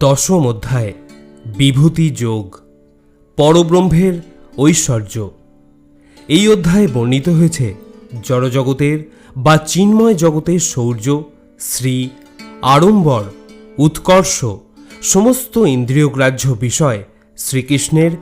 দশম অধ্যায়, বিভূতি যোগ, পরব্রহ্মের ঐশ্বর্য। এই অধ্যায়ে বর্ণিত হয়েছে জড়জগতের বা চিন্ময় জগতের শৌর্য শ্রী, আড়ম্বর, উৎকর্ষ, সমস্ত ইন্দ্রিয়গ্রাহ্য বিষয় শ্রীকৃষ্ণের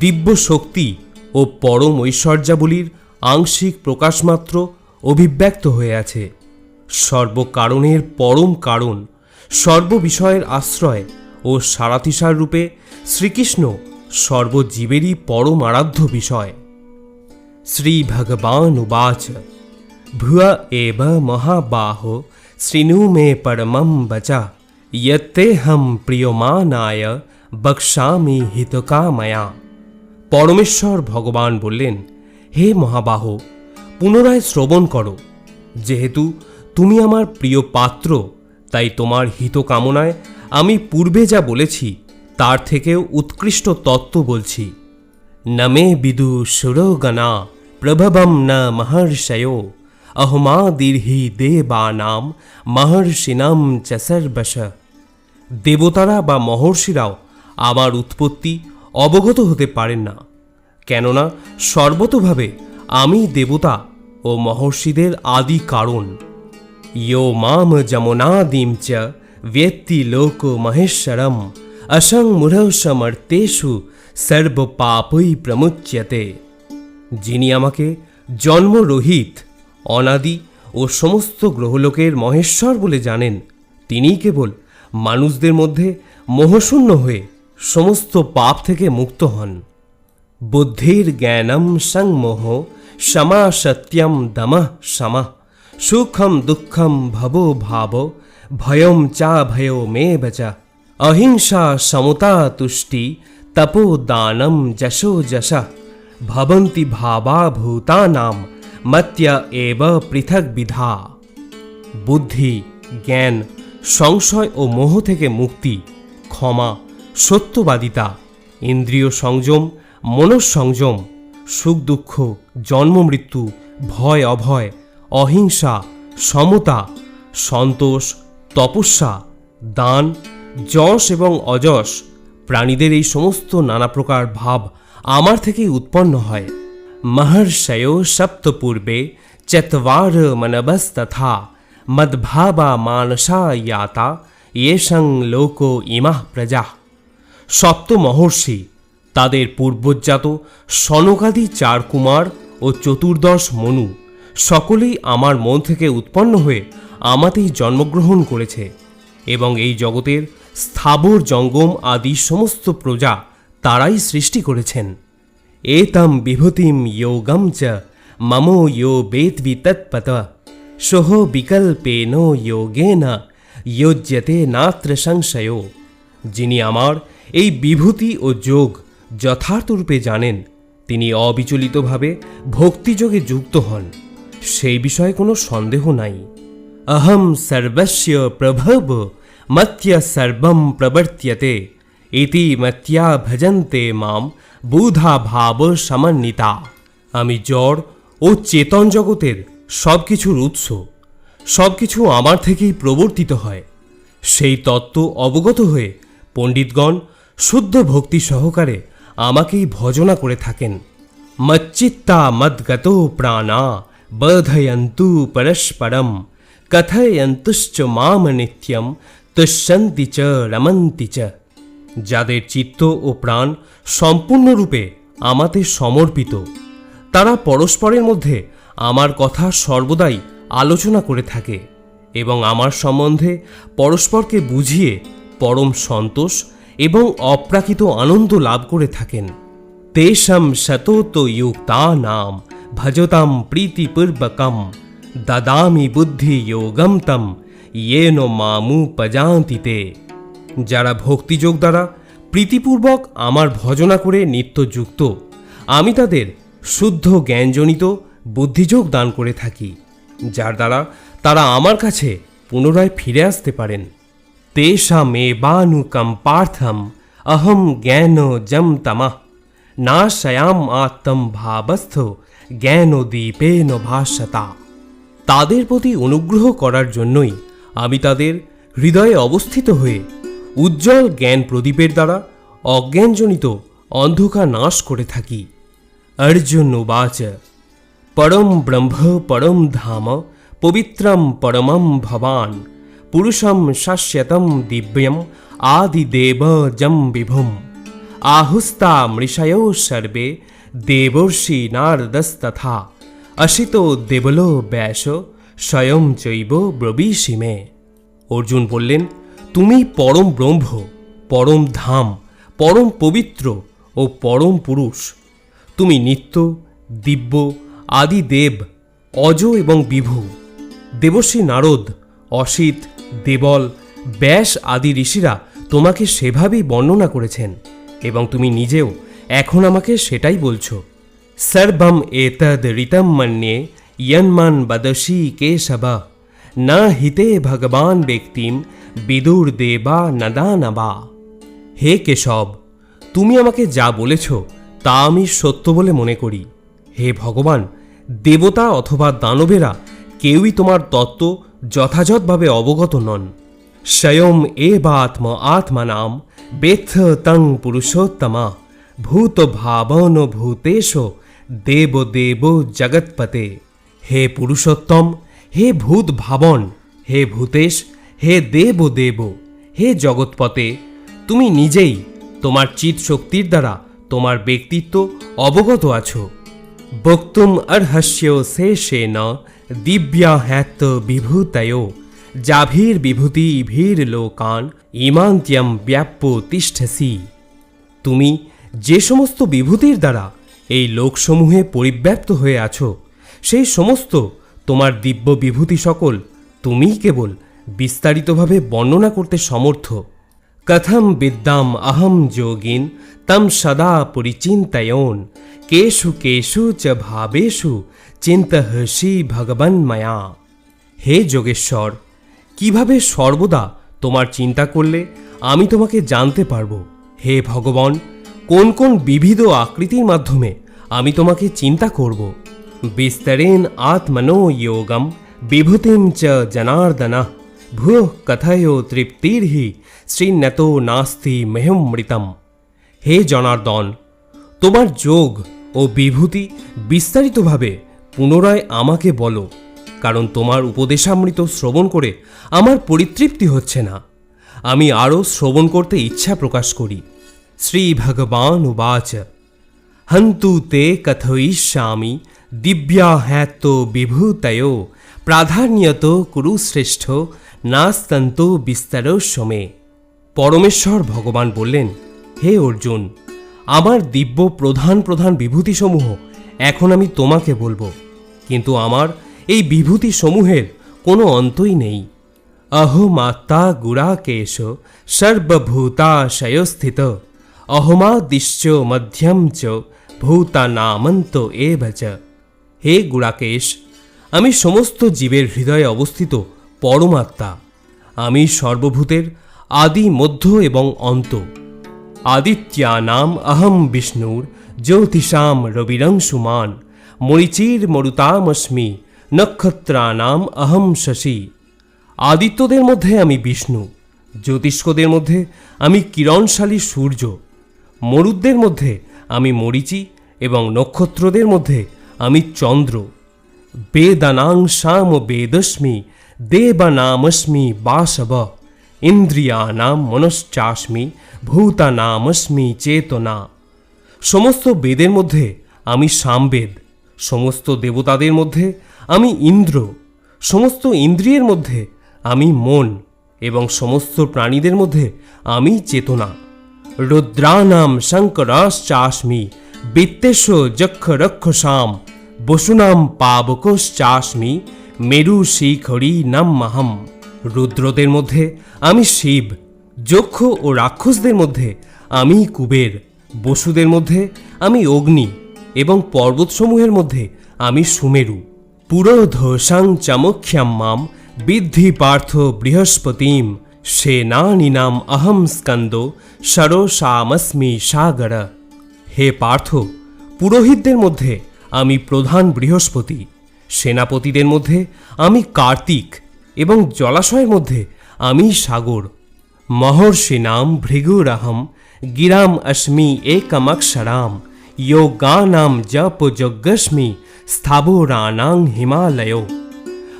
দিব্য শক্তি ও পরম ঐশ্বর্যাবলীর আংশিক প্রকাশমাত্র অভিব্যক্ত হয়ে আছে। সর্বকারণের পরম কারণ, সর্ববিষয়ের আশ্রয় ও সারাতিসার রূপে শ্রীকৃষ্ণ সর্বজীবেরই পরম আরাধ্য বিষয়। শ্রীভগবান উবাচ ভুয়া এব মহাবাহ, শ্রীনু মে পরমম বচা। ইয়ত্তেহম প্রিয়মানায় বক্সামি হিতকাময়া। পরমেশ্বর ভগবান বললেন, হে মহাবাহ, পুনরায় শ্রবণ করো। যেহেতু তুমি আমার প্রিয় পাত্র, তাই তোমার হিত কামনায় আমি পূর্বে যা বলেছি, তার থেকেও উৎকৃষ্ট তত্ত্ব বলছি। নমে বিদু সুরগণা প্রভবম ন মহর্ষয় অহমাদির্হি দেবানাম মহর্ষিনাম চ সর্বশ। দেবতারা বা মহর্ষিরাও আমার উৎপত্তি অবগত হতে পারেন না, কেননা সর্বতভাবে আমি দেবতা ও মহর্ষিদের আদি কারণ। ইয় মাম যমনাদিম চ व्यक्ति लोको महेश्वरम असंग মুঢ় সমর্তেষু সর্বপাপই প্রমুচ্যতে যিনি আমাকে জন্মরহিত অনাদি ও সমস্ত গ্রহলোকের মহেশ্বর বলে জানেন তিনিই কেবল মানুষদের মধ্যে মোহশূন্য হয়ে সমস্ত পাপ থেকে মুক্ত হন বুদ্ধির জ্ঞানম সংমোহ সমা সত্যম দমঃ সমঃ সুখম দুঃখম ভবো ভাব ভয়ম চা ভয়ো মে বচ। অহিংসা সমতা তুষ্টি তপো দানম যশো যশ। ভবন্তি ভাবা ভূতানাম মত্য এব পৃথক বিধা। বুদ্ধি, জ্ঞান, সংশয় ও মোহ থেকে মুক্তি, ক্ষমা, সত্যবাদিতা, ইন্দ্রিয় সংযম মনঃসংযম সুখ দুঃখ, জন্ম মৃত্যু, ভয় অভয়, অহিংসা, সমতা, সন্তোষ তপস্যা, দান, যশ এবং অযশ, প্রাণীদের এই সমস্ত নানা প্রকার ভাব আমার থেকেই উৎপন্ন হয়। মহর্ষয় সপ্তপূর্বে চত্বার মনবস্তথা, মদ্ভাবা মানসা ইয়াতা ইয়েষং লোকো ইমাহ প্রজা। সপ্ত মহর্ষি, তাদের পূর্বজাত সনকাদি চার কুমার ও চতুর্দশ মনু, সকলেই আমার মন থেকে উৎপন্ন হয়ে আমাতেই জন্মগ্রহণ করেছে এবং এই জগতের স্থাবর জঙ্গম আদি সমস্ত প্রজা তারাই সৃষ্টি করেছেন। এতম বিভূতিম যোগম চ, মম ইয়ো বেদবি তৎপত, সোহ বিকল্পেন যোগেন, যোজ্যতে নাত্র সংশয়। যিনি আমার এই বিভূতি ও যোগ যথার্থরূপে জানেন, তিনি অবিচলিতভাবে ভক্তিযোগে যুক্ত হন। সেই বিষয়ে কোনো সন্দেহ নাই। অহম সর্বস্য প্রভব মত্য সর্বম প্রবর্ত্যতে ইতি মত্যা ভজন্তে মাম বুধা ভাব সমন্বিতা আমি জড় ও চেতন জগতের সব কিছুর উৎস সব কিছু আমার থেকেই প্রবর্তিত হয়। সেই তত্ত্ব অবগত হয়ে পণ্ডিতগণ শুদ্ধ ভক্তি সহকারে আমাকেই ভজনা করে থাকেন। মচ্চিত্তা মদ্গত প্রাণা বধয়ন্তু পরস্পরম। কথয়ন্তুশ্চ মাম নিত্যম তুষ্যন্তি চ রমন্তি চ যাদের চিত্ত ও প্রাণ সম্পূর্ণরূপে আমাতে সমর্পিত। তারা পরস্পরের মধ্যে আমার কথা সর্বদাই আলোচনা করে থাকে এবং আমার সম্বন্ধে পরস্পরকে বুঝিয়ে পরম সন্তোষ এবং অপ্রাকৃত আনন্দ লাভ করে থাকেন। তেষাম শতত যুক্তা নাম ভজতাম প্রীতিপূর্বকম। দদামি বুদ্ধি যোগম তম, ইয়েন মামু পজান্তিতে যারা ভক্তিযোগ দ্বারা প্রীতিপূর্বক আমার ভজনা করে নিত্যযুক্ত আমি তাদের শুদ্ধ জ্ঞানজনিত বুদ্ধিযোগ দান করে থাকি, যার দ্বারা তারা আমার কাছে পুনরায় ফিরে আসতে পারেন। তেষা তেষামেবানুকম পার্থম, অহম জ্ঞান জম তমঃ। নাশয়াম আত্ম ভাবস্থ জ্ঞানদীপেন ভাস্যতা তাদের প্রতি অনুগ্রহ করার জন্যই আমি তাদের হৃদয়ে অবস্থিত হয়ে উজ্জ্বল জ্ঞান প্রদীপের দ্বারা অজ্ঞানজনিত অন্ধকার নাশ করে থাকি। অর্জুন উবাচ, পরম ব্রহ্ম, পরম ধাম, পবিত্রম পরমম ভবান, পুরুষম শাস্যতম দিব্যম আদিদেবজম বিভুম, আহুস্তা মৃষয়ো সর্বে দেবর্ষি নারদস্তথা। অসিতো দেবলো ব্যাস, স্বয়ং জৈব ব্রবীষি মে। অর্জুন বললেন, তুমি পরম ব্রহ্ম, পরম ধাম, পরম পবিত্র ও পরম পুরুষ। তুমি নিত্য, দিব্য, আদি দেব, অজ এবং বিভু, দেবশ্রী নারদ, অসিত, দেবল, ব্যাস আদি ঋষিরা তোমাকে সেভাবেই বর্ণনা করেছেন এবং তুমি নিজেও এখন আমাকে সেটাই বলছো। সর্বম এতদ ঋতম মন্যে ইয়ন্মান বদসি কেশব না হিতে ভগবান ব্যক্তিম বিদুর দেবা নদানবা হে কেশব তুমি আমাকে যা বলেছ, তা আমি সত্য বলে মনে করি। হে ভগবান, দেবতা অথবা দানবেরা কেউই তোমার তত্ত্ব যথাযথভাবে অবগত নন। স্বয়ং এ এবাত্ম আত্মানাম বেথ তং পুরুষোত্তমা। ভূত ভাবন ভূতেশ দেব দেব জগৎপতে। হে পুরুষোত্তম, হে ভূত ভাবন, হে ভূতেশ, হে দেব দেব, হে জগৎপতে, তুমি নিজেই তোমার চিত শক্তির দ্বারা তোমার ব্যক্তিত্ব অবগত আছো। বক্তুম অর্হস্য শেষেন দিব্যা হ্যাত বিভূতয়, যাভির বিভূতি ভীর লোকান, ইমান্ত্যম ব্যাপ্য তিষ্ঠসি। তুমি যে সমস্ত বিভূতির দ্বারা এই লোকসমূহে পরিব্যাপ্ত হয়ে আছো। সেই সমস্ত তোমার দিব্য বিভূতি সকল তুমিই কেবল বিস্তারিতভাবে বর্ণনা করতে সমর্থ। কথম বিদ্যাম অহম যোগিন তম সদা পরিচিন্তয়ন। কেষু কেষু চ ভাবেষু চিন্তহসি ভগবন মায়া। হে যোগেশ্বর, কীভাবে সর্বদা তোমার চিন্তা করলে আমি তোমাকে জানতে পারব? হে ভগবান, কোন কোন বিবিধ আকৃতির মাধ্যমে আমি তোমাকে চিন্তা করব। বিস্তরেণ আত্মনো যোগম বিভূতিম চ জনার্দন। ভূ কথয় তৃপ্তির্হি শ্রীনত নাস্তি মেহমৃতম হে জনার্দন, তোমার যোগ ও বিভূতি বিস্তারিতভাবে পুনরায় আমাকে বলো, কারণ তোমার উপদেশামৃত শ্রবণ করে আমার পরিতৃপ্তি হচ্ছে না। আমি আরও শ্রবণ করতে ইচ্ছা প্রকাশ করি। শ্রী ভগবান উবাচ হন্তু তে কথয়িষ্যামি দিব্যা হ্যাত্ত বিভূতয় প্রাধান্যত কুরু শ্রেষ্ঠ নাস্তন্ত বিস্তার সমে পরমেশ্বর ভগবান বললেন হে অর্জুন আমার দিব্য প্রধান প্রধান বিভূতিসমূহ এখন আমি তোমাকে বলব। কিন্তু আমার এই বিভূতিসমূহের কোনো অন্তই নেই। অহমাত্মা গুড়াকেশ সর্বভূতাশয়স্থিত অহমাদিশ্চ মধ্যম চ। ভূতানামন্ত এব চ হে গুড়াকেশ আমি সমস্ত জীবের হৃদয়ে অবস্থিত পরমাত্মা। আমি সর্বভূতের আদি, মধ্য এবং অন্ত। আদিত্যানাম অহম বিষ্ণুর জ্যোতিষাম রবিরংশুমান। মরিচির মরুতামস্মি নক্ষত্রানাম অহম শশী। আদিত্যদের মধ্যে আমি বিষ্ণু। জ্যোতিষ্কদের মধ্যে আমি কিরণশালী সূর্য। মরুদ্দের মধ্যে আমি মরিচি এবং নক্ষত্রদের মধ্যে আমি চন্দ্র। বেদানাং শাম বেদস্মি, দেবানামস্মি বাসব। ইন্দ্রিয়ানাম মনশ্চাস্মি, ভূতানামস্মি চেতনা। সমস্ত বেদের মধ্যে আমি সামবেদ। সমস্ত দেবতাদের মধ্যে আমি ইন্দ্র। সমস্ত ইন্দ্রিয়ের মধ্যে আমি মন এবং সমস্ত প্রাণীদের মধ্যে আমি চেতনা। রুদ্রানাম শঙ্করাশ্চাস্মি বিত্তেশ যক্ষ রক্ষসাম বসুনাম পাবকশ্চাস্মি মেরু শিখরি নাম্মাহম। রুদ্রদের মধ্যে আমি শিব, যক্ষ ও রাক্ষসদের মধ্যে আমি কুবের, বসুদের মধ্যে আমি অগ্নি এবং পর্বতসমূহের মধ্যে আমি সুমেরু। পুরোধসাং চামখ্যাম মাম বিদ্ধি পার্থ বৃহস্পতিম সেনানিনাম অহম স্কন্দ সরসামস্মি সাগর হে পার্থ পুরোহিতদের মধ্যে আমি প্রধান বৃহস্পতি। সেনাপতিদের মধ্যে আমি কার্তিক এবং জলাশয়ের মধ্যে আমি সাগর। মহর্ষিণাম ভৃগুরহম, গিরাম অস্মি একমক্ষরাম যোগানাম জপ যজ্ঞস্মি, স্থাবরানাং হিমালয়।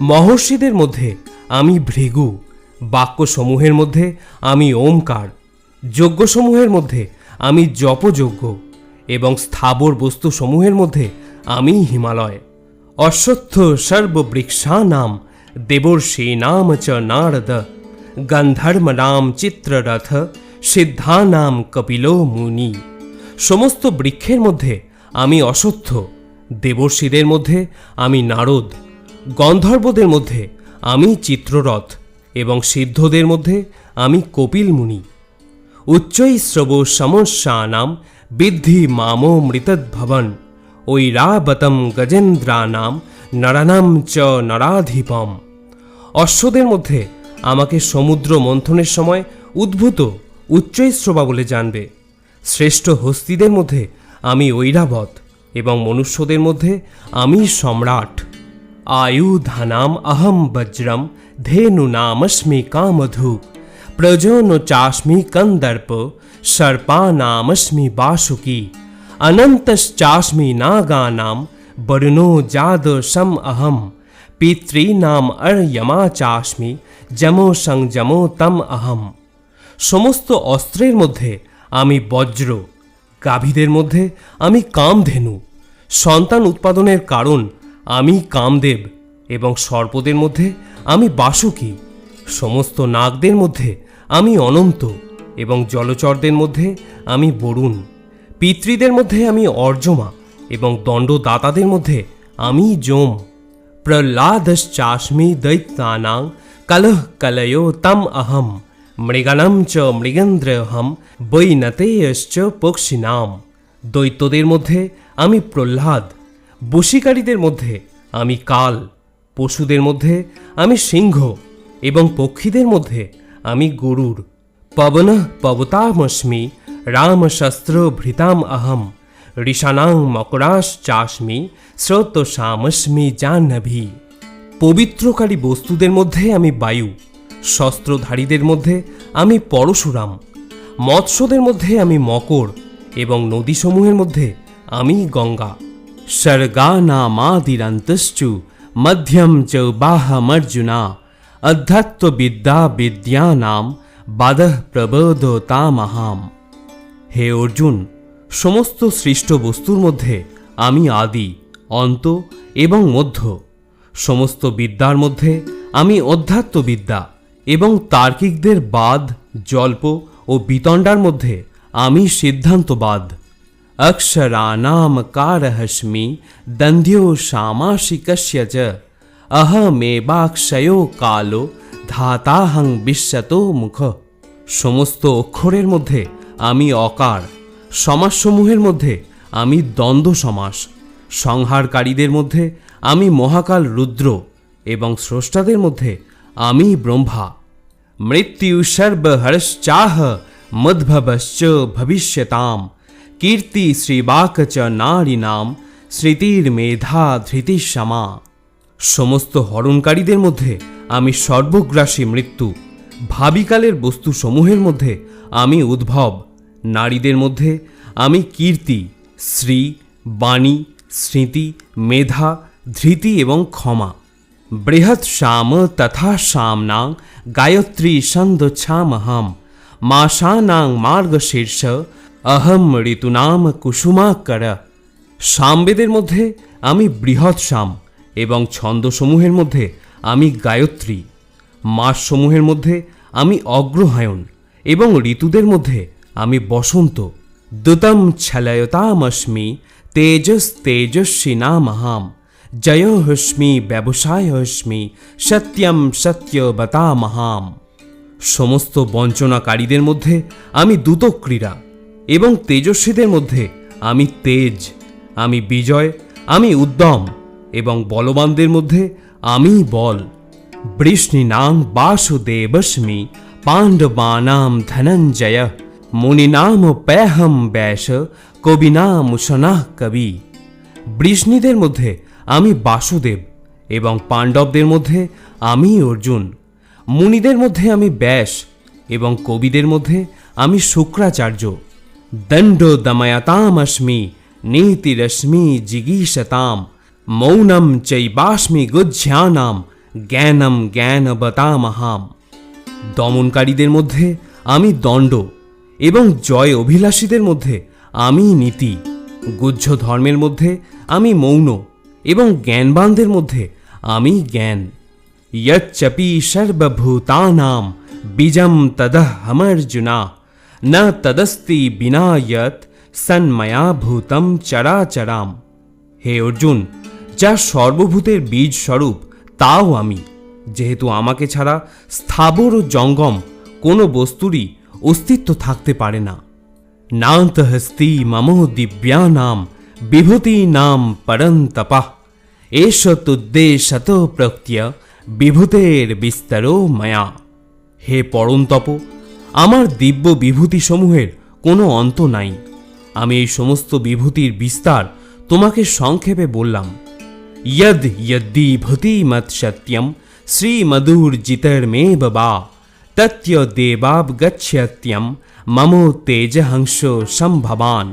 মহর্ষিদের মধ্যে আমি ভৃগু। বাক্যসমূহের মধ্যে আমি ওমকার। যজ্ঞসমূহের মধ্যে আমি জপযজ্ঞ এবং স্থাবর বস্তুসমূহের মধ্যে আমি হিমালয়। অশ্বত্থ সর্ববৃক্ষানাম দেবর্ষীনাম চ নারদ গন্ধর্মনাম চিত্ররথ, সিদ্ধানাম কপিল মুনি। সমস্ত বৃক্ষের মধ্যে আমি অশ্বত্থ, দেবর্ষীদের মধ্যে আমি নারদ, গন্ধর্বদের মধ্যে আমি চিত্ররথ এবং সিদ্ধদের মধ্যে আমি কপিল মুনি। উচ্চৈশ্রব সমস্যানাম বিদ্ধি মামো মৃতদ্ভবন। ঐরাবতম গজেন্দ্রানাম নরানাম চ নরাধিপম। অশ্বদের মধ্যে আমাকে সমুদ্র মন্থনের সময় উদ্ভূত উচ্চৈশ্রবা বলে জানবে। শ্রেষ্ঠ হস্তিদের মধ্যে আমি ঐরাবত এবং মনুষ্যদের মধ্যে আমি সম্রাট। আয়ুধানাম আহম বজ্রম ধেনু নামস্মি কামধু প্রজোন চাস্মি কন্দর্প সর্পানামস্মি বাসুকি অনন্তশ্চাস্মি নাগানাম বরুণো জাদ সম অহম পিতॄনাম অর্যমা চাস্মি যমো সংযমো তম অহম সমস্ত অস্ত্রের মধ্যে আমি বজ্র গাভীদের মধ্যে আমি কামধেনু সন্তান উৎপাদনের কারণ আমি কামদেব এবং সর্পদের মধ্যে আমি বাসুকি, সমস্ত নাগদের মধ্যে আমি অনন্ত এবং জলচরদের মধ্যে আমি বরুণ, পিতৃদের মধ্যে আমি অর্জমা এবং দণ্ডদাতাদের মধ্যে আমি যম। প্রহ্লাদশ্চাস্মি দৈত্যানাং কলহ কলয়ো তম অহম মৃগণম চ মৃগেন্দ্রহম, বৈনতেয়শ্চ পক্ষিনাম দৈত্যদের মধ্যে আমি প্রহ্লাদ, বশীকারীদের মধ্যে আমি কাল। পশুদের মধ্যে আমি সিংহ এবং পক্ষীদের মধ্যে আমি গরুর। পবন পবতামস্মি রামশস্ত্র ভৃতাম অহম ঋষানাং মকরাশ্চাস্মি স্রোতসামস্মি জাহ্নভী। পবিত্রকারী বস্তুদের মধ্যে আমি বায়ু, শস্ত্রধারীদের মধ্যে আমি পরশুরাম, মৎস্যদের মধ্যে আমি মকর এবং নদীসমূহের মধ্যে আমি গঙ্গা। সর্গা স্বর্গানামাদিরন্তশ্চু মধ্যম চ বাহমর্জুনা অধ্যাত্মবিদ্যা বিদ্যানাম বাদঃ প্রবোধতামহাম হে অর্জুন সমস্ত সৃষ্ট বস্তুর মধ্যে আমি আদি অন্ত এবং মধ্য সমস্ত বিদ্যার মধ্যে আমি অধ্যাত্মবিদ্যা এবং তার্কিকদের বাদ, জল্প ও বিতণ্ডার মধ্যে আমি সিদ্ধান্তবাদ। কারহস্মি দন্ধ্यो সামাশিকস্য চ অহমেবাক্ষয়ো কালো ধাতাহং বিশ্বতো মুখ সমস্ত অক্ষরের মধ্যে আমি অকার। সমাসসমূহের মধ্যে আমি দ্বন্দ্ব সমাস। সংহারকারীদের মধ্যে আমি মহাকাল রুদ্র এবং স্রষ্টাদের মধ্যে আমি ব্রহ্মা। মৃত্যু সর্বহর্ষাহ মদ্ভবশ্চ ভবিষ্যতাম। কীর্তি শ্রীবাক চ নারীনাম স্মৃতির মেধা ধৃতিসমা সমস্ত হরণকারীদের মধ্যে আমি সর্বগ্রাসী মৃত্যু। ভাবিকালের বস্তুসমূহের মধ্যে আমি উদ্ভব। নারীদের মধ্যে আমি কীর্তি শ্রী বাণী, স্মৃতি, মেধা, ধৃতি এবং ক্ষমা। বৃহৎ শ্যাম তথা শ্যামনাং গায়ত্রী ছন্দোচ্ছামহম মাসানাং মার্গশীর্ষ অহম ঋতুনাম কুসুমাকর সামবেদের মধ্যে আমি বৃহৎ শ্যাম এবং ছন্দসমূহের মধ্যে আমি গায়ত্রী। মাসসমূহের মধ্যে আমি অগ্রহায়ণ এবং ঋতুদের মধ্যে আমি বসন্ত। দুতম ছলয়তামস্মি তেজস তেজস্বী নামহাম। জয় হস্মি ব্যবসায় হস্মি সত্যম সত্যবতামহাম। সমস্ত বঞ্চনাকারীদের মধ্যে আমি দ্রুতক্রীড়া। এবং তেজস্বীদের মধ্যে আমি তেজ, আমি বিজয়, আমি উদ্যম এবং বলবানদের মধ্যে আমি বল। বৃষ্ণিনাং বাসুদেবস্মি পাণ্ডবানাম ধনঞ্জয় মুনিনাম পেহম ব্যাস কবিনামুসনাহ কবি। বৃষ্ণিদের মধ্যে আমি বাসুদেব এবং পাণ্ডবদের মধ্যে আমি অর্জুন। মুনিদের মধ্যে আমি ব্যাস এবং কবিদের মধ্যে আমি শুক্রাচার্য। দণ্ড দময়তামস্মি নীতিরশ্মি জিগীষতাম মৌনম চৈবাস্মি গুজ্ঝানাম জ্ঞানম জ্ঞানবতামহাম দমনকারীদের মধ্যে আমি দণ্ড এবং জয় অভিলাষীদের মধ্যে আমি নীতি। গুহ্য ধর্মের মধ্যে আমি মৌন এবং জ্ঞানবানদের মধ্যে আমি জ্ঞান। ইয়চ্চপি সর্বভূতানাম, বীজম তদহমর্জুনা। न তদস্তি বিনায়ত সন্ময়া ভূতম চরাচরাম হে অর্জুন, যা সর্বভূতের বীজ স্বরূপ, তাও আমি। যেহেতু আমাকে ছাড়া স্থাবর ও জঙ্গম কোনো বস্তুরই অস্তিত্ব থাকতে পারে না। নান্তহস্তি মম দিব্যানাম, বিভূতি নাম পরন্তপা এস তুদ্দেশত প্রত্য বিভূতের বিস্তর মায়া। হে পরন্তপ আমার দিব্য বিভূতিসমূহের কোনো অন্ত নাই। আমি এই সমস্ত বিভূতির বিস্তার তোমাকে সংক্ষেপে বললাম। ইয়দ ইয়দ্দি ভূতিমত সত্যম শ্রীমধুর জিতর্মে বা তত্য দেবাব গচ্ছত্যম মম তেজহংস সম্ভবান।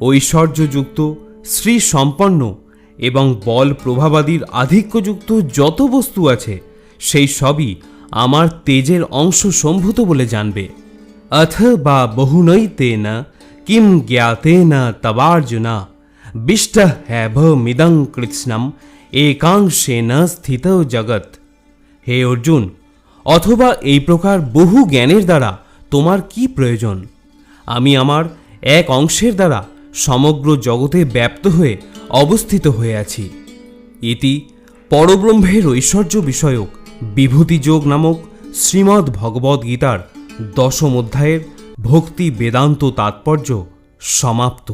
ঐশ্বর্যযুক্ত শ্রী সম্পন্ন এবং বল প্রভাবাদীর আধিক্যযুক্ত যত বস্তু আছে, সেই সবই আমার তেজের অংশ সম্ভূত বলে জানবে। অথ বা বহুনৈতেন কিম জ্ঞাতেন তবার্জুনা, বিষ্ট হ্যাভমিদং একাংশে না স্থিত জগৎ। হে অর্জুন, অথবা এই প্রকার বহু জ্ঞানের দ্বারা তোমার কি প্রয়োজন? আমি আমার এক অংশের দ্বারা সমগ্র জগতে ব্যাপ্ত হয়ে অবস্থিত হয়ে আছি। ইতি পরব্রহ্মের ঐশ্বর্য বিষয়ক বিভূতিযোগ নামক শ্রীমদ্ ভগবদ্ গীতার দশম অধ্যায়ের ভক্তি বেদান্ত তাৎপর্য সমাপ্ত।